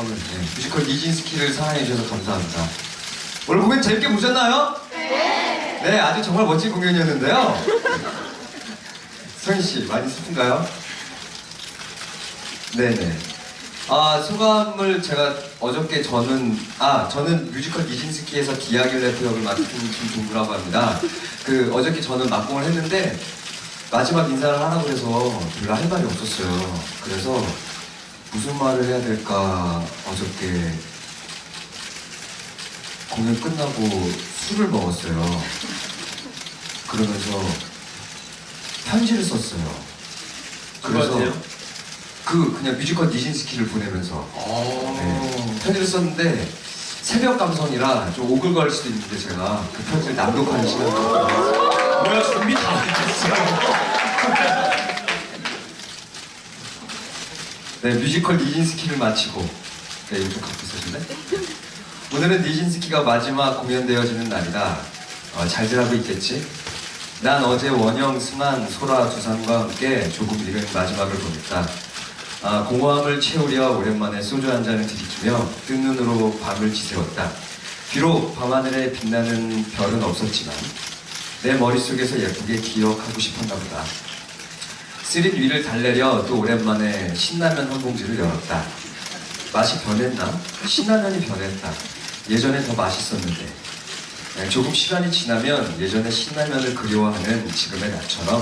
처음에 네, 뮤지컬 니진스키를 사랑해 주셔서 감사합니다. 오늘 공연 재밌게 보셨나요? 네. 네, 아주 정말 멋진 공연이었는데요. 성희 씨 많이 슬픈가요? 네네. 아 소감을 제가 어저께 저는 아 저는 뮤지컬 니진스키에서 디아길레프 역을 맡은 김종구라고 합니다. 그 어저께 저는 막공을 했는데 마지막 인사를 하라고 해서 별로 할 말이 없었어요. 그래서 무슨 말을 해야 될까 어저께 공연 끝나고 술을 먹었어요. 그러면서 편지를 썼어요. 누구한테요? 그 그냥 뮤지컬 니진스키를 보내면서 어. 네, 편지를 썼는데 새벽 감성이라 좀 오글거릴 수도 있는데 제가 그 편지를 낭독하는 시간을 뭐야 준비 다 됐어. 네, 뮤지컬 니진스키를 마치고 네, 좀 갖고 있어줄래? 오늘은 니진스키가 마지막 공연되어지는 날이다. 어, 잘들 하고 있겠지? 난 어제 원영, 승한, 소라, 두산과 함께 조금 이른 마지막을 보냈다. 아, 공허함을 채우려 오랜만에 소주 한 잔을 들이키며 뜬 눈으로 밤을 지새웠다. 비록 밤하늘에 빛나는 별은 없었지만 내 머릿속에서 예쁘게 기억하고 싶었나 보다. 쓰린 위를 달래려 또 오랜만에 신라면 한 봉지를 열었다. 맛이 변했나? 신라면이 변했다. 예전에 더 맛있었는데. 네, 조금 시간이 지나면 예전에 신라면을 그리워하는 지금의 나처럼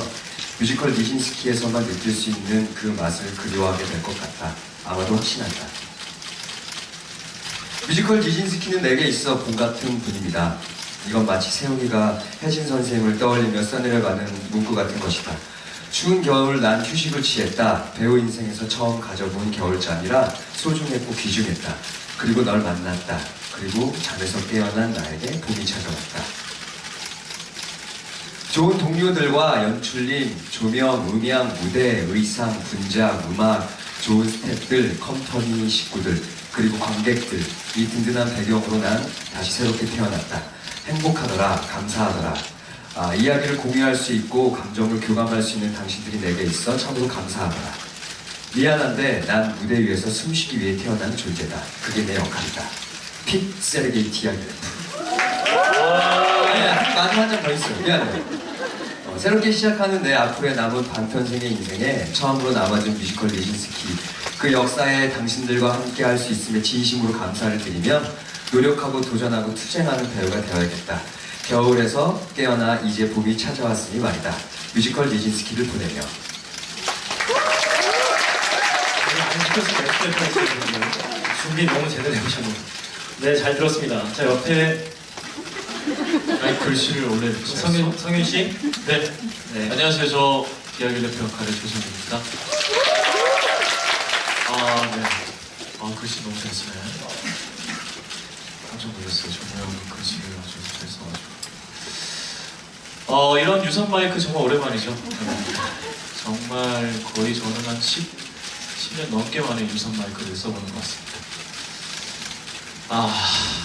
뮤지컬 니진스키에서만 느낄 수 있는 그 맛을 그리워하게 될 것 같다. 아마도 확신한다. 뮤지컬 니진스키는 내게 있어 봄 같은 분입니다. 이건 마치 세웅이가 혜진 선생님을 떠올리며 써내려가는 문구 같은 것이다. 추운 겨울 난 휴식을 취했다. 배우 인생에서 처음 가져본 겨울잠이라 소중했고 귀중했다. 그리고 널 만났다. 그리고 잠에서 깨어난 나에게 봄이 찾아왔다. 좋은 동료들과 연출님, 조명, 음향, 무대, 의상, 분장, 음악, 좋은 스태프들, 컴퍼니 식구들, 그리고 관객들, 이 든든한 배경으로 난 다시 새롭게 태어났다. 행복하더라, 감사하더라. 아, 이야기를 공유할 수 있고 감정을 교감할 수 있는 당신들이 내게 있어 참으로 감사하더라. 미안한데 난 무대 위에서 숨쉬기 위해 태어난 존재다. 그게 내 역할이다. 핏 세르게이 디아길레프. 아니, 마지막 한장더 있어요. 미안해. 어, 새롭게 시작하는 내 앞으로의 남은 반편생의 인생에 처음으로 남아준 뮤지컬 리진스키 그 역사에 당신들과 함께 할 수 있음에 진심으로 감사를 드리며 노력하고 도전하고 투쟁하는 배우가 되어야겠다. 겨울에서 깨어나 이제 봄이 찾아왔으니 말이다. 뮤지컬 리진스키를 보내며 안 준비 너무 제대로 해보셨네요. 네, 잘 들었습니다. 자, 옆에 아니 글씨를 원래 성윤, 성윤 씨? 네. 네. 안녕하세요 저 디아길레프 역할의 조성입니다 아 네 아 글씨 너무 잘 쓰네 깜짝 놀랐어요. 정말 글씨를 아주 잘 써가지고 어 이런 유선 마이크 정말 오랜만이죠. 네. 정말 거의 저는 한 10, 10년 넘게 만에 유선 마이크를 써보는 것 같습니다. 아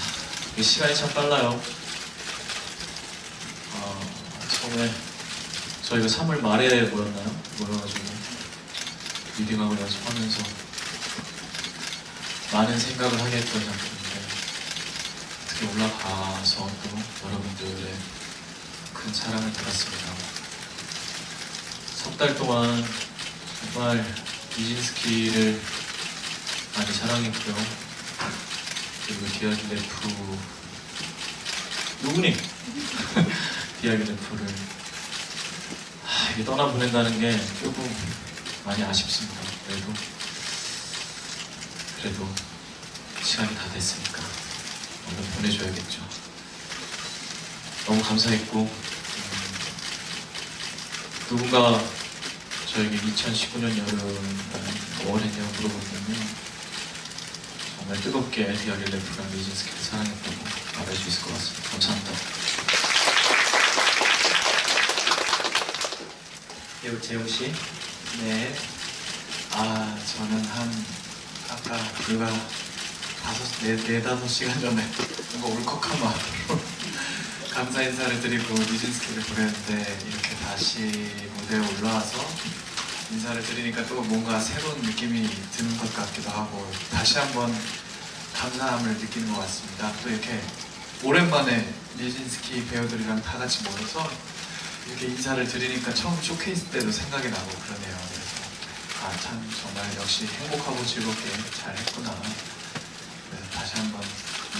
이 시간이 참 빨라요. 어, 처음에 저희가 3월 말에 모였나요? 모여가지고 리딩하고 연습하면서 많은 생각을 하게 했던 작 올라가서 또 여러분들의 큰 사랑을 받았습니다. 석 달 동안 정말 이진스키를 많이 사랑했고요. 그리고 디아길레프 누구니? 디아길레프를 하, 이게 떠나보낸다는 게 조금 많이 아쉽습니다. 그래도 그래도 시간이 다 얼른 보내줘야겠죠. 너무 감사했고 음, 누군가 저에게 2019년 여름 뭘 했냐고 물어본다면 정말 뜨겁게 디아길레프랑 미진스키를 사랑했다고 말할 수 있을 것 같습니다. 감사합니다. 배우 재용 씨. 네. 아, 저는 한, 아까 불과 다섯, 네, 네, 다섯 시간 전에 뭔가 울컥한 마음으로 감사 인사를 드리고 니진스키를 보냈는데 이렇게 다시 무대에 올라와서 인사를 드리니까 또 뭔가 새로운 느낌이 드는 것 같기도 하고 다시 한번 감사함을 느끼는 것 같습니다. 또 이렇게 오랜만에 니진스키 배우들이랑 다 같이 모여서 이렇게 인사를 드리니까 처음 쇼케이스 때도 생각이 나고 그러네요. 그래서 아 참 정말 역시 행복하고 즐겁게 잘 했구나.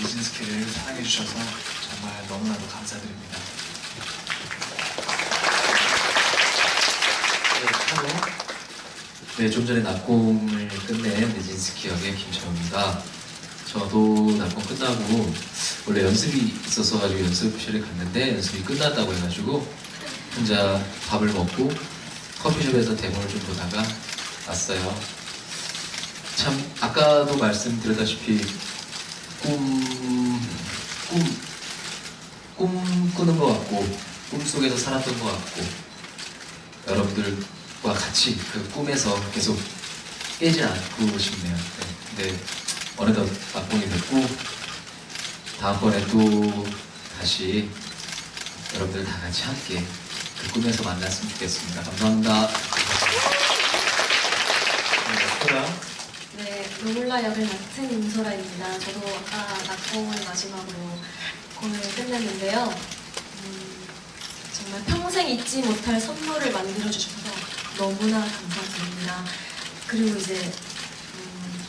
니진스키를 사랑해 주셔서 정말 너무나도 감사드립니다. 네. 네, 좀 전에 낙공을 끝낸 니진스키 역의 김철우입니다. 저도 낙공 끝나고 원래 연습이 있어서 가지고 연습실에 갔는데 연습이 끝났다고 해가지고 혼자 밥을 먹고 커피숍에서 데모를 좀 보다가 왔어요. 참 아까도 말씀드렸다시피 꿈, 꿈, 꿈 꾸는 것 같고 꿈 속에서 살았던 것 같고 여러분들과 같이 그 꿈에서 계속 깨지 않고 싶네요. 네. 근데 어느덧 낙공이 됐고 다음번에 또 다시 여러분들 다 같이 함께 그 꿈에서 만났으면 좋겠습니다. 감사합니다. 네. 네, 로물라 역을 맡은 임소라입니다. 저도 아까 낙공을 마지막으로 공연을 끝냈는데요. 음, 정말 평생 잊지 못할 선물을 만들어 주셔서 너무나 감사드립니다. 그리고 이제 음,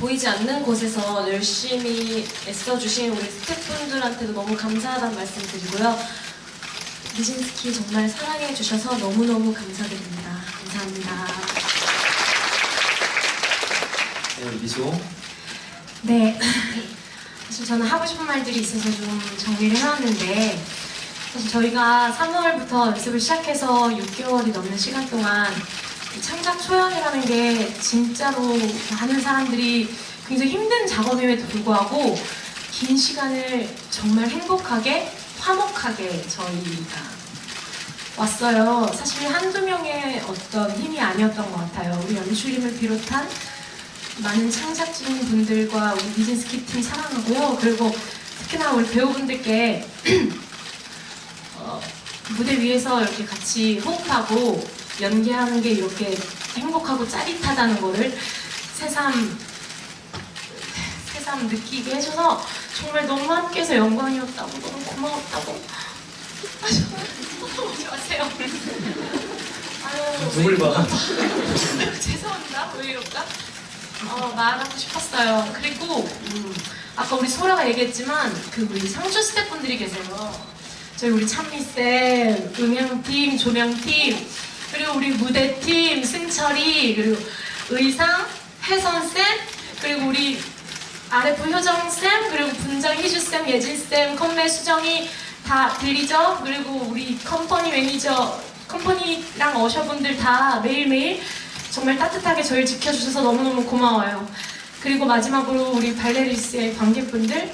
보이지 않는 곳에서 열심히 애써주신 우리 스태프분들한테도 너무 감사하다는 말씀 드리고요. 니진스키 정말 사랑해 주셔서 너무너무 감사드립니다. 감사합니다. 네, 미소. 네. 사실 저는 하고 싶은 말들이 있어서 좀 정리를 해놨는데, 사실 저희가 3월부터 연습을 시작해서 6개월이 넘는 시간 동안 이 창작 초연이라는 게 진짜로 많은 사람들이 굉장히 힘든 작업임에도 불구하고 긴 시간을 정말 행복하게, 화목하게 저희가 왔어요. 사실 한두 명의 어떤 힘이 아니었던 것 같아요. 우리 연출님을 비롯한 많은 창작진 분들과 우리 니진스키 팀 사랑하고요. 그리고 특히나 우리 배우분들께 어, 무대 위에서 이렇게 같이 호흡하고 연기하는 게 이렇게 행복하고 짜릿하다는 거를 새삼 새삼 느끼게 해줘서 정말 너무 함께해서 영광이었다고 너무 고마웠다고 하지 마세요. 아유, 눈물 봐. 죄송합니다. 왜 이럴까? 어, 말하고 싶었어요. 그리고 음, 아까 우리 소라가 얘기했지만 그 우리 상주 스태프분들이 계세요. 저희 우리 찬미 쌤, 음향팀, 조명팀, 그리고 우리 무대팀, 승철이, 그리고 의상, 혜선 쌤, 그리고 우리 RF 효정 쌤, 그리고 분장 희주 쌤, 예진 쌤, 컴매 수정이 다 들리죠? 그리고 우리 컴퍼니 매니저, 컴퍼니랑 어셔분들 다 매일매일 정말 따뜻하게 저를 지켜주셔서 너무너무 고마워요. 그리고 마지막으로 우리 발레리스의 관객분들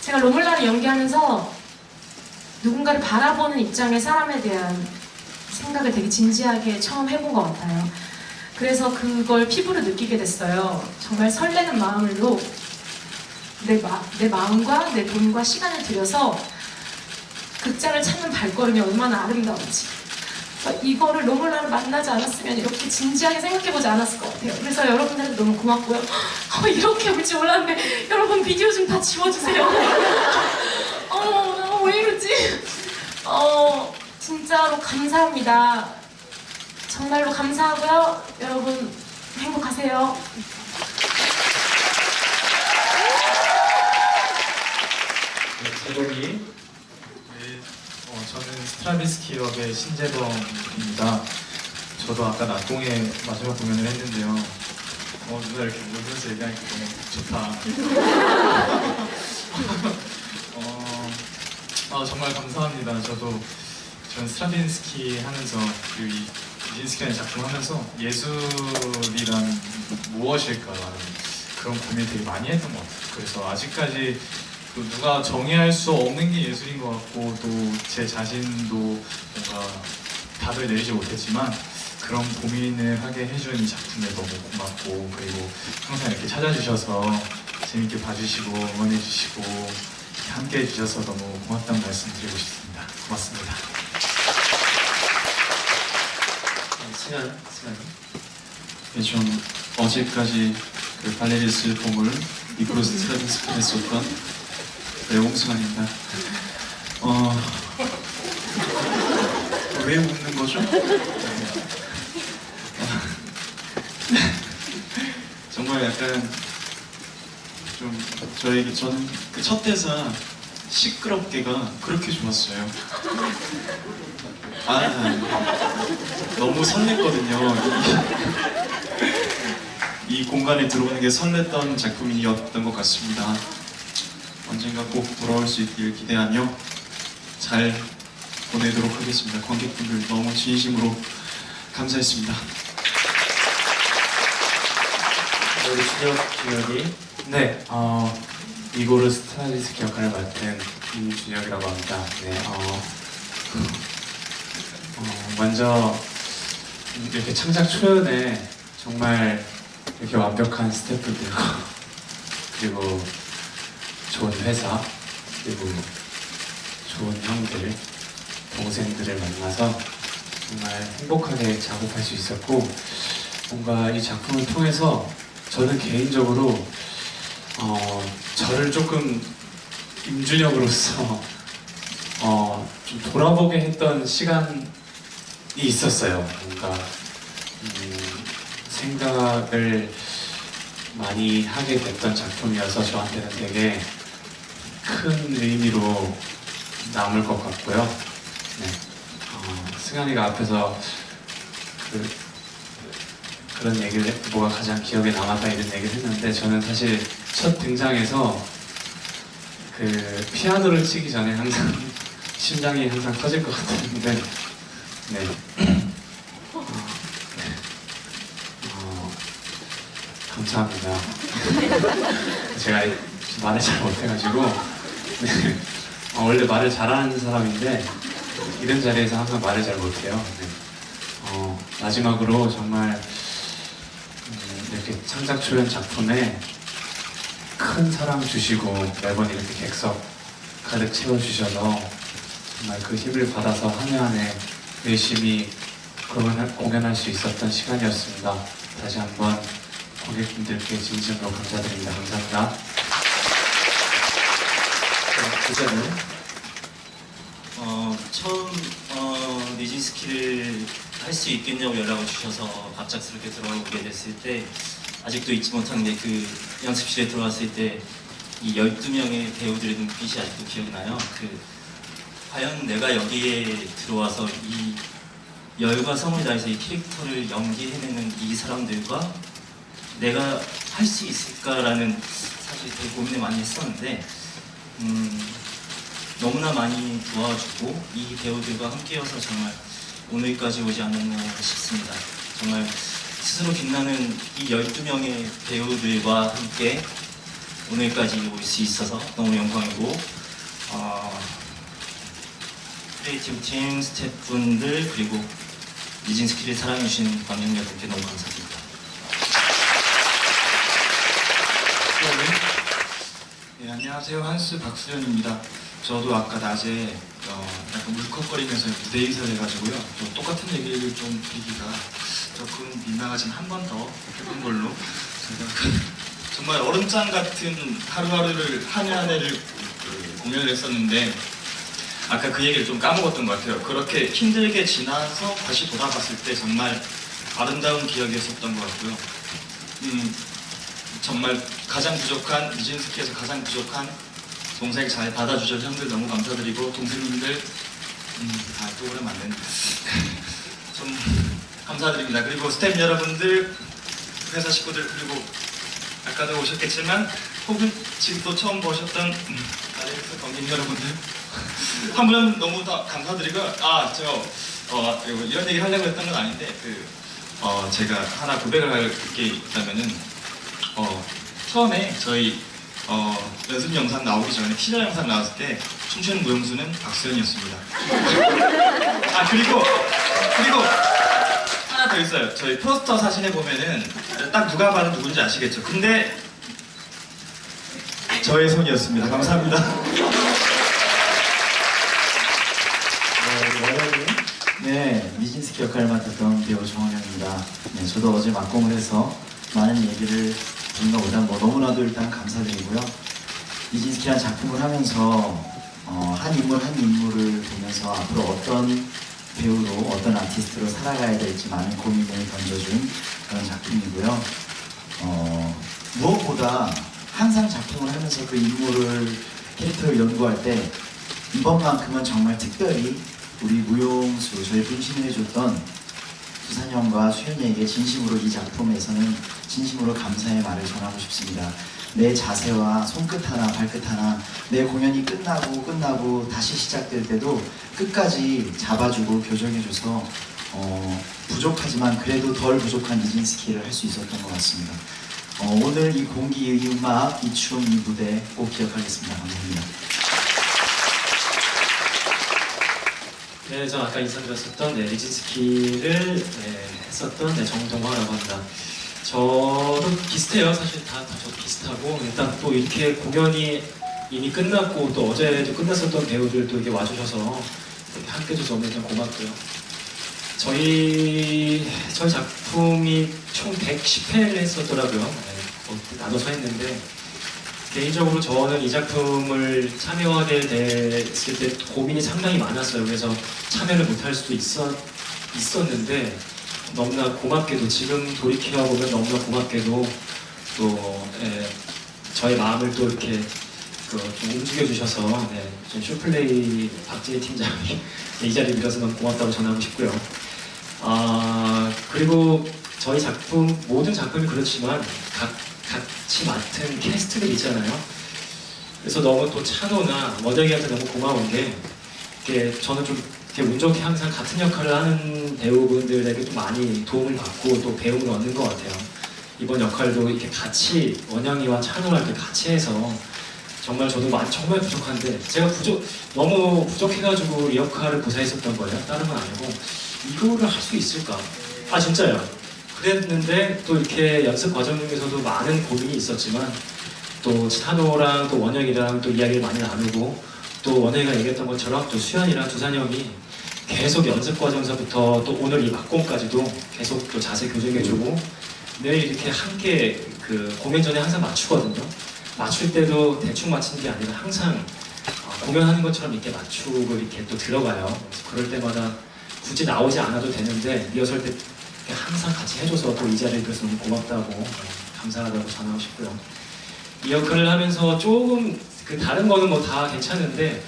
제가 로물라를 연기하면서 누군가를 바라보는 입장의 사람에 대한 생각을 되게 진지하게 처음 해본 것 같아요. 그래서 그걸 피부로 느끼게 됐어요. 정말 설레는 마음으로 내, 마, 내 마음과 내 돈과 시간을 들여서 극장을 찾는 발걸음이 얼마나 아름다운지 이거를 로물라를 만나지 않았으면 이렇게 진지하게 생각해보지 않았을 것 같아요. 그래서 여러분들한테 너무 고맙고요. 어, 이렇게 올지 몰랐는데 여러분 비디오 좀 다 지워주세요. 어, 나왜 이러지? 어, 진짜로 감사합니다. 정말로 감사하고요. 여러분 행복하세요. 네, 재범이. 저는 스트라비스키 역의 신재범입니다. 저도 아까 낙동에 마지막 공연을 했는데요. 어, 누나 이렇게 울면서 얘기하니까 너무 좋다. 어, 아, 정말 감사합니다. 저도 전 스트라빈스키 하면서 그리고 이 니진스키라는 작품 하면서 예술이란 무엇일까라는 그런 고민을 되게 많이 했던 것 같아요. 그래서 아직까지 또 누가 정의할 수 없는 게 예술인 것 같고 또 제 자신도 뭔가 답을 내리지 못했지만 그런 고민을 하게 해준 이 작품에 너무 고맙고 그리고 항상 이렇게 찾아주셔서 재밌게 봐주시고 응원해주시고 함께 해주셔서 너무 고맙다는 말씀 드리고 싶습니다. 고맙습니다. 네, 승현, 승현. 네, 좀 어제까지 그 발레리스 봄을 미크로 스 트라빈스키를 했었던 내홍승환입니다. 어, 왜 웃는 거죠? 어, 정말 약간 좀 저에게 저는 그 첫 대사 시끄럽게가 그렇게 좋았어요. 아, 너무 설렜거든요. 이, 이 공간에 들어오는 게 설렜던 작품이었던 것 같습니다. 언젠가 꼭 돌아올 수 있길 기대하며 잘 보내도록 하겠습니다. 관객분들 너무 진심으로 감사했습니다. 우리 준혁, 준혁이. 네, 어, 이고르 스트라디스키 역할을 맡은 임준혁이라고 합니다. 네, 어, 어, 먼저 이렇게 창작 초연에 정말 이렇게 완벽한 스태프들과 그리고 좋은 회사 그리고 좋은 형들 동생들을 만나서 정말 행복하게 작업할 수 있었고 뭔가 이 작품을 통해서 저는 개인적으로 어, 저를 조금 임준혁으로서 어, 좀 돌아보게 했던 시간이 있었어요. 뭔가 음, 생각을 많이 하게 됐던 작품이어서 저한테는 되게 큰 의미로 남을 것 같고요. 네. 어, 승현이가 앞에서 그, 그런 얘기를 했- 뭐가 가장 기억에 남았다 이런 얘기를 했는데 저는 사실 첫 등장에서 그 피아노를 치기 전에 항상 심장이 항상 터질 것 같았는데 네. 어, 네. 어, 감사합니다. 제가 말을 잘 못해가지고 네. 어, 원래 말을 잘하는 사람인데 이런 자리에서 항상 말을 잘 못해요. 네. 어, 마지막으로 정말 음, 이렇게 창작 초연 작품에 큰 사랑 주시고 매번 이렇게 객석 가득 채워주셔서 정말 그 힘을 받아서 한 해 한 해 열심히 공연할, 수 있었던 시간이었습니다. 다시 한번 고객분들께 진심으로 감사드립니다. 감사합니다. 부자는 어, 처음 어, 니진스키를 할 수 있겠냐고 연락을 주셔서 갑작스럽게 들어오게 됐을 때 아직도 잊지 게그 연습실에 들어왔을 때 이 12명의 배우들의 눈빛이 아직도 기억나요. 그 과연 내가 여기에 들어와서 이 열과 성을 다해서 이 캐릭터를 연기해내는 이 사람들과 내가 할 수 있을까라는 사실 되게 고민을 많이 했었는데 음, 너무나 많이 도와주고 이 배우들과 함께여서 정말 오늘까지 오지 않았나 싶습니다. 정말 스스로 빛나는 이 12명의 배우들과 함께 오늘까지 올 수 있어서 너무 영광이고 어, 크리에이티브 팀 스태프분들 그리고 니진스키를 사랑해주신 관객 여러분께 너무 감사드립니다. 네, 안녕하세요. 한스 박수현입니다. 저도 아까 낮에 어, 약간 울컥거리면서 무대에서 해가지고요. 좀 똑같은 얘기를 좀 드리기가 조금 민망하지만 한번 더 해본 걸로 정말 얼음장 같은 하루하루를 한 해 한 해를 그 공연을 했었는데 아까 그 얘기를 좀 까먹었던 것 같아요. 그렇게 힘들게 지나서 다시 돌아봤을 때 정말 아름다운 기억이었었던 것 같고요. 음, 정말 가장 부족한 미진스키에서 가장 부족한 동생 잘 받아주셔서 형들 너무 감사드리고 동생님들 음, 아또 오래 맞는 좀 감사드립니다. 그리고 스태프 여러분들 회사 식구들 그리고 아까도 오셨겠지만 혹은 지금 또 처음 보셨던 음, 아렉스 관객 여러분들 한분 너무 다 감사드리고 아저 어, 이런 얘기 하려고 했던 건 아닌데 그 어, 제가 하나 고백을 할 게 있다면은 어, 처음에 저희 어, 연습 영상 나오기 전에 티저 영상 나왔을 때 춤추는 무용수는 박수현이었습니다. 아 그리고 그리고 하나 더 있어요. 저희 포스터 사진에 보면은 딱 누가 봐도 누군지 아시겠죠? 근데 저의 손이었습니다. 감사합니다. 네, 니진스키 역할을 맡았던 배우 정원영입니다. 네, 저도 어제 막공을 해서 많은 얘기를 듣는 것보다 뭐 너무나도 일단 감사드리고요. 니진스키라는 작품을 하면서 어, 한 인물 한 인물을 보면서 앞으로 어떤 배우로 어떤 아티스트로 살아가야 될지 많은 고민을 던져준 그런 작품이고요. 어, 무엇보다 항상 작품을 하면서 그 인물을 캐릭터를 연구할 때 이번만큼은 정말 특별히 우리 무용수 저희 분신을 해줬던 수산형과 수현이에게 진심으로 이 작품에서는 진심으로 감사의 말을 전하고 싶습니다. 내 자세와 손끝 하나 발끝 하나 내 공연이 끝나고 끝나고 다시 시작될 때도 끝까지 잡아주고 교정해줘서 어, 부족하지만 그래도 덜 부족한 이진스키를 할 수 있었던 것 같습니다. 어, 오늘 이 공기, 이 음악, 이 춤, 이 무대 꼭 기억하겠습니다. 감사합니다. 네, 저 아까 인사드렸었던 네, 리진스키를 네, 했었던 네, 정동화라고 합니다. 저도 비슷해요. 사실 다, 다 저도 비슷하고 일단 또 이렇게 공연이 이미 끝났고 또 어제도 끝났었던 배우들도 이렇게 와주셔서 이렇게 함께 해줘서 너무 일단 고맙고요. 저희 저희 작품이 총 110회를 했었더라고요. 네, 뭐 나눠서 했는데 개인적으로 저는 이 작품을 참여하게 됐을 때 고민이 상당히 많았어요. 그래서 참여를 못할 수도 있었, 있었는데 너무나 고맙게도 지금 돌이켜 보면 너무나 고맙게도 또 예, 저의 마음을 또 이렇게 그좀 움직여 주셔서 네, 좀 쇼플레이 박진희 팀장이 이 자리에 빌어서 너무 고맙다고 전하고 싶고요. 아 그리고 저희 작품 모든 작품이 그렇지만 각 같이 맡은 캐스트들 있잖아요. 그래서 너무 또 찬호나 원영이한테 너무 고마운 게 이렇게 저는 좀 이렇게 운 좋게 항상 같은 역할을 하는 배우분들에게 좀 많이 도움을 받고 또 배움을 얻는 것 같아요. 이번 역할도 이렇게 같이 원영이와 찬호랑 이렇게 같이 해서 정말 저도 많- 정말 부족한데 제가 부족 너무 부족해가지고 이 역할을 고사했었던 거예요. 다른 건 아니고 이거를 할 수 있을까? 아 진짜요. 그랬는데 또 이렇게 연습 과정 중에서도 많은 고민이 있었지만 또 찬호랑 또 원영이랑 또 이야기를 많이 나누고 또 원영이가 얘기했던 것처럼 또 수현이랑 두산 형이 계속 연습 과정서부터 또 오늘 이 막공까지도 계속 또 자세 교정해주고 매일 이렇게 함께 그 공연 전에 항상 맞추거든요. 맞출 때도 대충 맞추는 게 아니라 항상 어, 공연하는 것처럼 이렇게 맞추고 이렇게 또 들어가요. 그럴 때마다 굳이 나오지 않아도 되는데 리허설 때 항상 같이 해줘서 또 이 자리에 그래서 너무 고맙다고 어, 감사하다고 전하고 싶고요. 이 역할을 하면서 조금 그 다른 거는 뭐 다 괜찮은데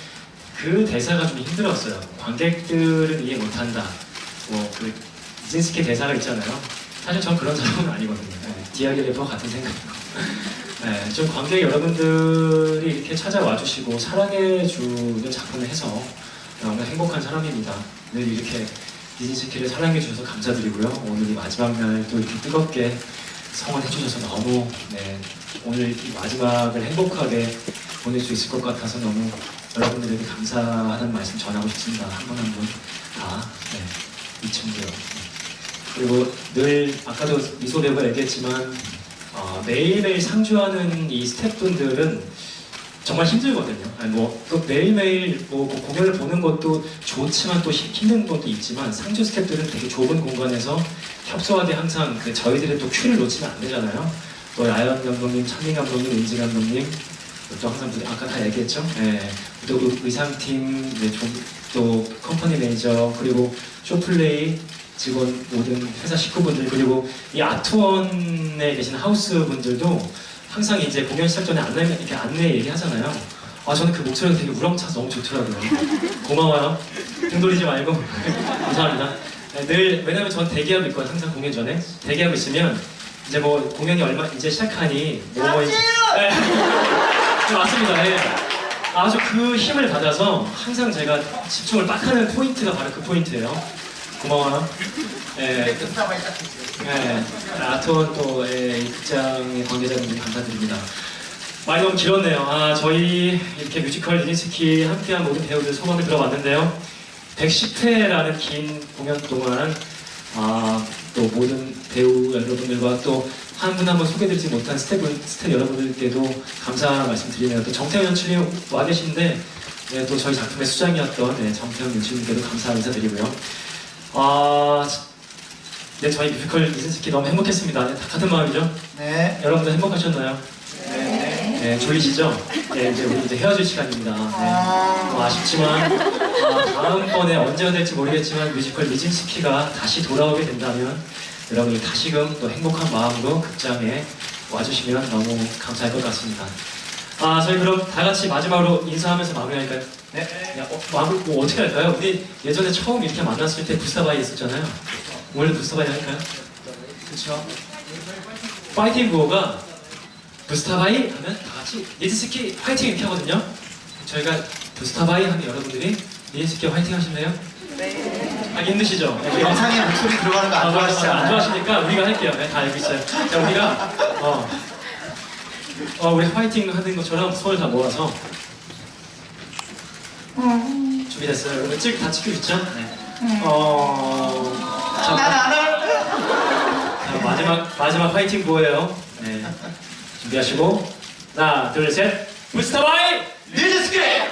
그 대사가 좀 힘들었어요. 관객들은 이해 못한다. 뭐그 이진스키 대사가 있잖아요. 사실 전 그런 사람은 아니거든요. 네, 디아기 래퍼 같은 생각이고. 네, 좀 관객 여러분들이 이렇게 찾아와 주시고 사랑해 주는 작품을 해서 너무 행복한 사람입니다. 늘 이렇게 디즈니스키를 사랑해 주셔서 감사드리고요. 오늘 이 마지막 날 또 이렇게 뜨겁게 성원해 주셔서 너무 네, 오늘 이 마지막을 행복하게 보낼 수 있을 것 같아서 너무 여러분들에게 감사하는 말씀 전하고 싶습니다. 한 분 한 분 다 네, 이청도요. 그리고 늘 아까도 미소배우가 얘기했지만 어, 매일매일 상주하는 이 스태프분들은 정말 힘들거든요. 아니 뭐 또 매일매일 뭐 공연을 보는 것도 좋지만 또 힘- 힘든 것도 있지만 상주 스태프들은 되게 좁은 공간에서 협소하게 항상 그 저희들의 또 큐를 놓치면 안 되잖아요. 또 야연 감독님, 찬민 감독님, 은지 감독님 또 항상 무대- 아까 다 얘기했죠. 예. 또 의- 의상팀, 네, 좀- 또 컴퍼니 매니저 그리고 쇼플레이 직원 모든 회사 식구분들 그리고 이 아트원에 계신 하우스 분들도 항상 이제 공연 시작 전에 안내 이렇게 안내 얘기하잖아요. 아 저는 그 목소리가 되게 우렁차서 너무 좋더라고요. 고마워요. 등 돌리지 말고 감사합니다. 네, 늘 왜냐면 전 대기하고 있거든요. 항상 공연 전에 대기하고 있으면 이제 뭐 공연이 얼마 이제 시작하니 뭐 이제 네. 네, 맞습니다. 예. 아주 그 힘을 받아서 항상 제가 집중을 빡 하는 포인트가 바로 그 포인트예요. 고마워요. 예. 예. 아트원 또 예, 이 극장의 관계자분들 감사드립니다. 많이 너무 길었네요. 아 저희 이렇게 뮤지컬 리니스키 함께한 모든 배우들 소감을 들어봤는데요. 110회라는 긴 공연 동안 아, 또 모든 배우 여러분들과 또 한 분 한 분 소개드리지 못한 스태프, 스태프 여러분들께도 감사 말씀드리네요. 또 정태현 연출님 와 계신데 네, 또 저희 작품의 수장이었던 네, 정태현 연출님께도 감사 인사드리고요. 아, 네, 저희 뮤지컬 리즈스키 너무 행복했습니다. 네, 다 같은 마음이죠? 네. 여러분들 행복하셨나요? 네. 졸리시죠? 네, 이제 우리 이제 헤어질 시간입니다. 네. 뭐 아쉽지만 아, 다음번에 언제가 될지 모르겠지만 뮤지컬 리진스키가 다시 돌아오게 된다면 여러분이 다시금 또 행복한 마음으로 극장에 와주시면 너무 감사할 것 같습니다. 아, 저희 그럼 다 같이 마지막으로 인사하면서 마무리할까요? 네. 야, 어, 마무리 뭐 어떻게 할까요? 우리 예전에 처음 이렇게 만났을 때 부스타바이 했었잖아요. 원래 부스타바이 할까요? 그렇죠. 파이팅 구호가 부스타바이 하면 다 같이 니즈스키 화이팅 이렇게 하거든요. 저희가 부스타바이 하면 여러분들이 니즈스키 화이팅 하실래요? 네. 하기 힘드시죠? 영상에 목소리 들어가는 거안 아, 않아요? 좋아하시니까 우리가 할게요. 네, 다 알고 있어요. 자, 우리가 어, 어 우리 화이팅 하는 것처럼 손을 다 모아서 준비됐어요. 여러분 찍, 다 찍고 있죠? 네. 어, 난안 할 마지막 마지막 화이팅 보여요. 네. 준비하시고 하나 둘 셋. 부스터바이 뮤직스케